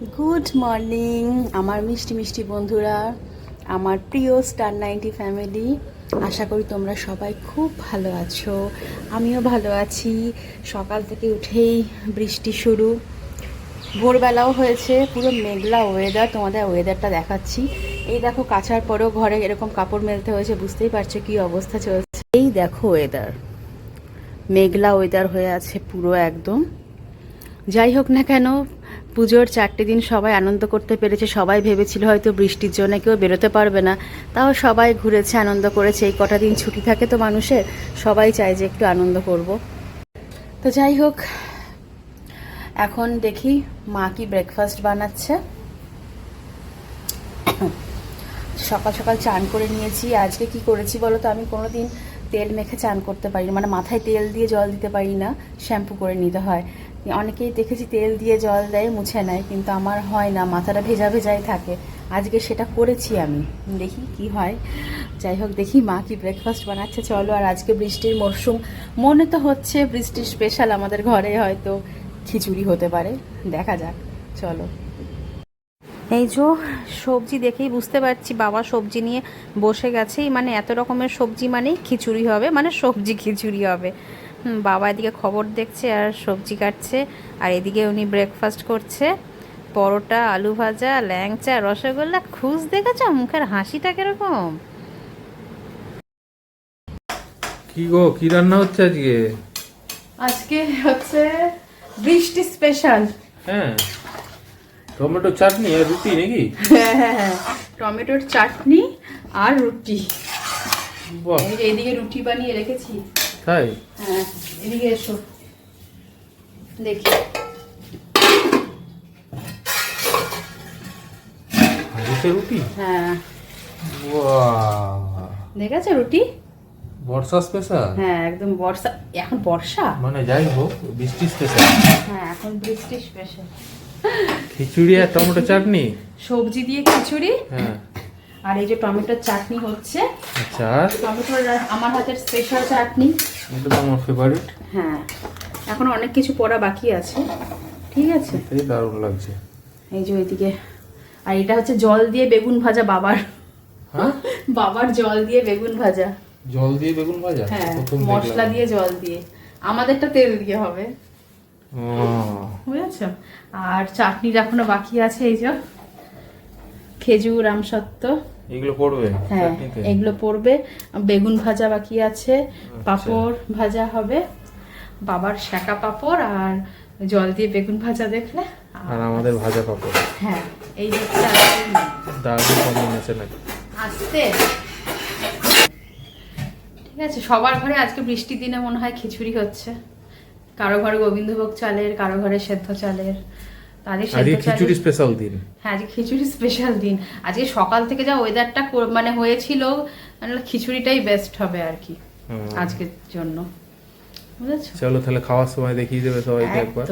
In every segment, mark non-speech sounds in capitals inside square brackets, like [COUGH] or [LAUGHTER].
Good morning আমার মিষ্টি মিষ্টি বন্ধুরা, আমার প্রিয় স্টার নাইনটি ফ্যামিলি আশা করি তোমরা সবাই খুব ভালো আছো। আমিও ভালো আছি। সকাল থেকে উঠেই বৃষ্টি শুরু। ভোরবেলাও হয়েছে, পুরো মেঘলা ওয়েদার তোমাদের ওয়েদারটা দেখাচ্ছি। এই দেখো, কাচার পরেও ঘরে এরকম কাপড় মেলতে হয়েছে, বুঝতেই পারছ কি অবস্থা চলছে। এই দেখো ওয়েদার মেঘলা ওয়েদার হয়ে আছে পুরো একদম। যাই হোক না কেন পুজোর চারটে দিন সবাই আনন্দ করতে পেরেছে, সবাই ভেবেছিল হয়তো বৃষ্টির জন্য কেউ বেরোতে পারবে না, তাও সবাই ঘুরেছে, আনন্দ করেছে, এই কটা দিন ছুটি থাকে তো মানুষের, সবাই চায় যে একটু আনন্দ করব। তো যাই হোক, এখন দেখি মা কি ব্রেকফাস্ট বানাচ্ছে। সকাল সকাল চান করে নিয়েছি, আজকে কি করেছি বলো তো, আমি কোনো দিন তেল মেখে চান করতে পারি না মানে মাথায় তেল দিয়ে জল দিতে পারি না, শ্যাম্পু করে নিতে হয়। অনেকেই দেখেছি তেল দিয়ে জল দেয়, মুছে নেয়, কিন্তু আমার হয় না, মাথাটা ভেজা ভেজাই থাকে। আজকে সেটা করেছি আমি। দেখি কি হয়। যাই হোক, দেখি মা কি ব্রেকফাস্ট বানাচ্ছে। চলো, আর আজকে বৃষ্টির মরশুম। মনে তো হচ্ছে বৃষ্টির স্পেশাল আমাদের ঘরে হয়তো খিচুড়ি হতে পারে। দেখা যাক। চলো। এই যে সবজি দেখেই বুঝতে পারছি, বাবা সবজি নিয়ে বসে গেছেই। মানে এত রকমের সবজি মানেই খিচুড়ি হবে মানে সবজি খিচুড়ি হবে। বাবা এদিকে খবর দেখছে আর সবজি কাটছে। আর এদিকে উনি ব্রেকফাস্ট করছে। পরোটা আলু ভাজা ল্যাংচা রসগোল্লা খুশ দেখেছ? মুখের হাসিটা কীরকম? কি গো কি রান্না হচ্ছে আজকে? আজকে হচ্ছে বৃষ্টি স্পেশাল হ্যাঁ। টমেটো চাটনি আর রুটি নাকি? হ্যাঁ হ্যাঁ হ্যাঁ। টমেটোর চাটনি আর রুটি। বাহ। এই যে এদিকে রুটি বানিয়ে রেখেছি। তাই? হ্যাঁ এদিকে এসো। দেখি। রুটি হ্যাঁ। দেখেছ রুটি? বর্ষা স্পেশাল হ্যাঁ একদম বর্ষা। এখন বর্ষা? মানে যাই হোক বৃষ্টি স্পেশাল হ্যাঁ এখন বৃষ্টি স্পেশাল খিচুড়ি আর টমেটো চাটনি? সবজি দিয়ে খিচুড়ি? হ্যাঁ। আর এই যে টমেটোর চাটনি হচ্ছে। আচ্ছা। টমেটোর আমার হাতের স্পেশাল চাটনি। এটা তো আমার ফেভারিট হ্যাঁ। এখন অনেক কিছু পড়া বাকি আছে। ঠিক আছে? এই দারুণ লাগছে। এই যে ওইদিকে। আর এটা হচ্ছে জল দিয়ে বেগুন ভাজা বাবার। হ্যাঁ? বাবার জল দিয়ে বেগুন ভাজা। জল দিয়ে বেগুন ভাজা? হ্যাঁ মশলা দিয়ে জল দিয়ে। আমাদেরটা তেল দিয়ে হবে। ও, বুঝেছ? আর চাটনির এখনও বাকি আছে এই যে। খেজুর আমসত্ত্ব এগুলো পড়বে হ্যাঁ এগুলো পড়বে। বেগুন ভাজা বাকি আছে পাঁপড় ভাজা হবে। বাবার শাঁকা পাঁপড় আর জল দিয়ে বেগুন ভাজা দেখলে। আর আমাদের ভাজা পাপড়। হ্যাঁ এই হচ্ছে আজকের মেনু। দারুণ কম্বিনেশন আছে আসতে ঠিক আছে সবার ঘরে আজকে বৃষ্টির দিনে মনে হয় খিচুড়ি হচ্ছে। কারও ঘরে গোবিন্দভোগ চালের কারও ঘরে সেদ্ধ চালের। আজকে খিচুড়ি স্পেশাল দিন। হ্যাঁ আজকে খিচুড়ি স্পেশাল দিন। আজকে সকাল থেকে যা ওয়েদারটা মানে হয়েছিল মানে খিচুড়িটাই বেস্ট হবে আর কি আজকের জন্য। বুঝেছ? চলো তাহলে খাওয়ার সময় দেখিয়ে দেবে সবাইকে একবার।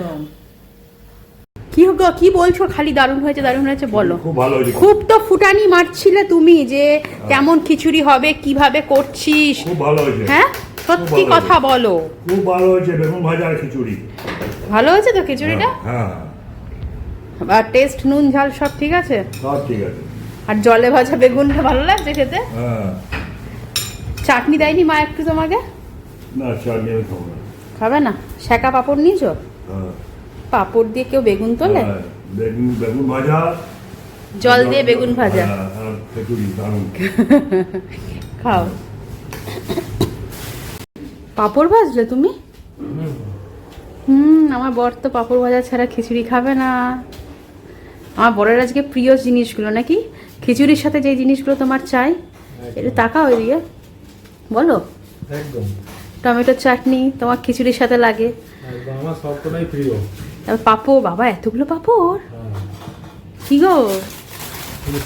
কি কি বলছো? খালি দারুণ হয়েছে দারুণ হয়েছে বলো। খুব ভালো হয়েছে। খুব তো ফুটানি মারছিলে তুমি যে কেমন খিচুড়ি হবে কীভাবে করছিস? খুব ভালো হয়েছে। হ্যাঁ? সত্যি কথা বলো। খুব ভালো হয়েছে বেগুন ভাজা আর খিচুড়ি। ভালো হয়েছে তো খিচুড়িটা? হ্যাঁ। আর টেস্ট নুন ঝাল সব ঠিক আছে? সব ঠিক আছে। আর জলে ভাজা বেগুনটা ভালো লাগছে খেতে? হ্যাঁ। চাটনি দেয়নি মা একটু তোমাকে? না চাটনি আমি খাব না। খাবে না? শ্যাকা পাপড় নিয়েছো? হ্যাঁ, পাপড় দিয়ে কেউ বেগুন তোলে? হ্যাঁ, বেগুন বেগুন ভাজা। জল দিয়ে বেগুন ভাজা। হ্যাঁ, খিচুড়ি [LAUGHS] খাও। পাপড় ভাজলে তুমি? হুম আমার বর তো পাপড় ভাজা ছাড়া খিচুড়ি খাবে না। আমার বরের আজকে প্রিয় জিনিসগুলো নাকি? খিচুড়ির সাথে যে জিনিসগুলো তোমার চাই একটু তাকাও ওইদিকে বলো। একদম। টমেটোর চাটনি তোমার খিচুড়ির সাথে লাগে। আমার সবটাই প্রিয়। তারপর বাবা এতগুলো পাপড়? কি গো?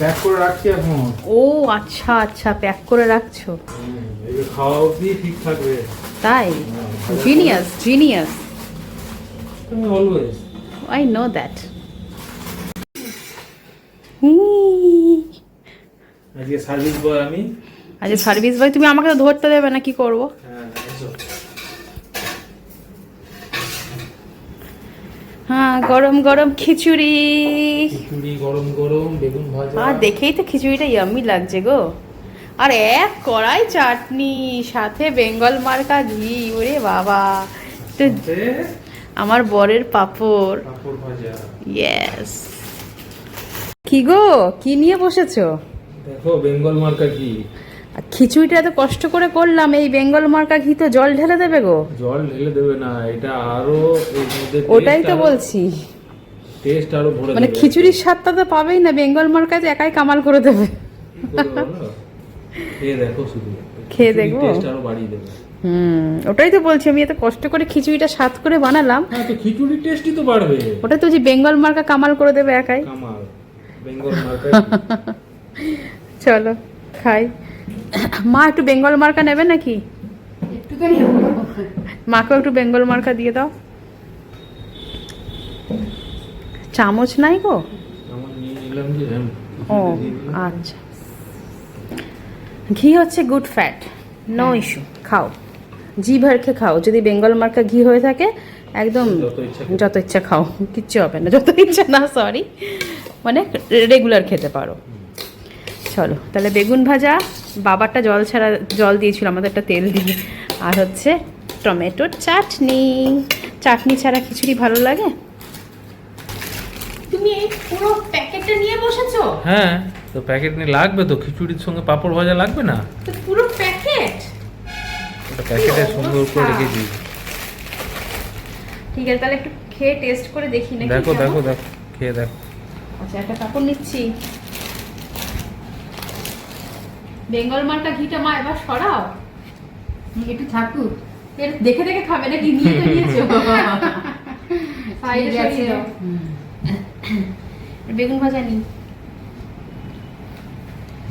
প্যাক করে রাখছি এখন। ও আচ্ছা আচ্ছা প্যাক করে রাখছো। খাওয়া অবধি ঠিক থাকবে তাই? Genius genius always I know that আজকে সার্ভিস বয় আমি। আচ্ছা সার্ভিস বয় তুমি আমাকে ধরতে দেবে না কি করব? হ্যাঁ হ্যাঁ গরম গরম খিচুড়ি। খিচুড়ি গরম গরম বেগুন ভাজা। আর দেখেই তো খিচুড়িটা ইয়াম্মি লাগছে গো। আর এক কড়াই চাটনি সাথে বেঙ্গল মার্কা ঘি ওরে বাবা। তো আমার বরের পাপড়। পাঁপড় ভাজা। ইয়েস কি গো? কি নিয়ে বসেছো? দেখো বেঙ্গল মার্কা ঘি। খিচুড়িটা এত কষ্ট করে করলাম এই বেঙ্গল মার্কা ঘি তো জল ঢেলে দেবে গো। জল ঢেলে দেবে না এটা আরও ওটাই তো বলছি। টেস্ট আরও ভরে মানে খিচুড়ির স্বাদটা তো পাবেই না বেঙ্গল মার্কা তো একাই কামাল করে দেবে? খেয়ে দেখো শুধু। [LAUGHS] খেয়ে দেখব? টেস্ট আরও বাড়িয়ে দেবে। হুম ওটাই তো বলছি আমি এত কষ্ট করে খিচুড়িটা স্বাদ করে বানালাম। হ্যাঁ তো খিচুড়ির টেস্টই তো বাড়বে। ওটা তো যে বেঙ্গল মার্কা কামাল করে দেবে একাই। কামাল। [LAUGHS] চলো খাই। মা একটু বেঙ্গল মার্কা নেবে নাকি? মাকেও একটু বেঙ্গল মার্কা দিয়ে দাও। চামচ নাই গো? আমার নিয়ে নিলাম যে হ্যাঁ, ও আচ্ছা। ঘি হচ্ছে গুড ফ্যাট নো ইস্যু খাও। জি ভরকে খাও। যদি বেঙ্গল মার্কা ঘি হয়ে থাকে একদম যত ইচ্ছা খাও। [LAUGHS] কিচ্ছু হবে না। যত ইচ্ছা না সরি মানে রেগুলার খেতে পারো। চলো তাহলে বেগুন ভাজা বাবারটা জল ছাড়া জল দিয়েছিল আমাদের একটা তেল দিয়ে। আর হচ্ছে টমেটোর চাটনি। চাটনি ছাড়া খিচুড়ি ভালো লাগে? তুমি এই পুরো প্যাকেটটা নিয়ে বসেছো? হ্যাঁ তো প্যাকেট নিয়ে লাগবে তো? খিচুড়ির সঙ্গে পাঁপড় ভাজা লাগবে না? তো পুরো প্যাকেট? প্যাকেটে সুন্দর করে অবস্থা। রেখেছি ঠিক আছে তাহলে একটু খেয়ে টেস্ট করে দেখি নাকি দেখো দেখো দেখো খেয়ে দেখো। আচ্ছা একটা কাপড় নিচ্ছি। বেঙ্গল মার্কা ঘিটা মা এবার সরাও। একটু থাকুক দেখে দেখে খাবে নাকি? নিয়ে তো নিয়েছো। [LAUGHS] বেগুন ভাজা নি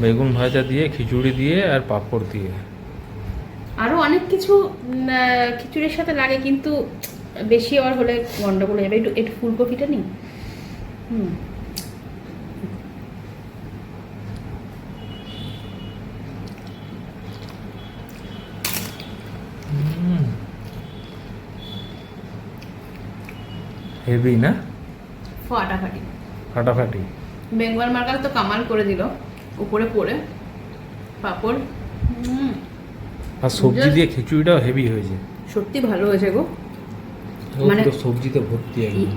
বেগুন ভাজা দিয়ে খিচুড়ি দিয়ে আর পাঁপড় দিয়ে। আরও অনেক কিছু খিচুড়ির সাথে লাগে কিন্তু বেশি আবার হলে গন্ডগোল হয়ে যাবে। একটু একটু ফুলকপিটা নি হুম। হেভি না? ফাটাফাটি। ফাটাফাটি। বেঙ্গল মার্কাল তো কামাল করে দিল উপরে পড়ে পাপড়। হুম। আর সবজি দিয়ে খিচুড়িটাও হেভি হয়েছে। সত্যি ভালো হয়েছে গো। মানে- সবজিতে ভর্তি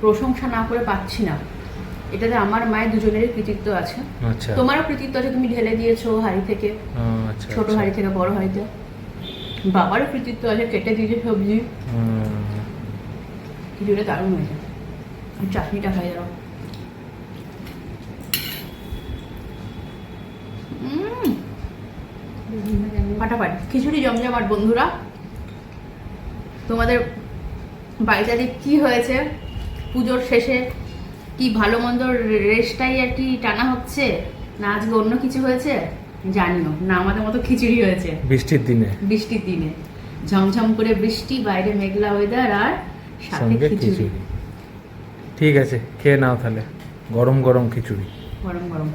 প্রশংসা না করে পাচ্ছি না। এটাতে আমার মায়ের দুজনেরই কৃতিত্ব আছে। আচ্ছা। তোমারও কৃতিত্ব আছে তুমি ঢেলে দিয়েছ হাড়ি থেকে। আচ্ছা ছোট আচ্ছা। হাড়ি থেকে বড় হাড়িতে। বাবারও কৃতিত্ব আছে কেটে দিয়েছে সবজি। হুম। খিচুড়িটা দারুণ হয়েছে। চাটনিটা খাই দাঁড়াও ফাটাফাটি। খিচুড়ি জমজমাট বন্ধুরা। তোমাদের বাড়িতে আজকে কি হয়েছে? পুজোর শেষে কি ভালো মন্দ রেসটাই আর কি টানা হচ্ছে? না আজকে অন্য কিছু হয়েছে? জানিও। না আমাদের মতো খিচুড়ি হয়েছে। বৃষ্টির দিনে। বৃষ্টির দিনে। ঝমঝম করে বৃষ্টি বাইরে মেঘলা ওয়েদার আর সাথে খিচুড়ি। ঠিক আছে খেয়ে নাও তাহলে। গরম গরম খিচুড়ি। গরম গরম।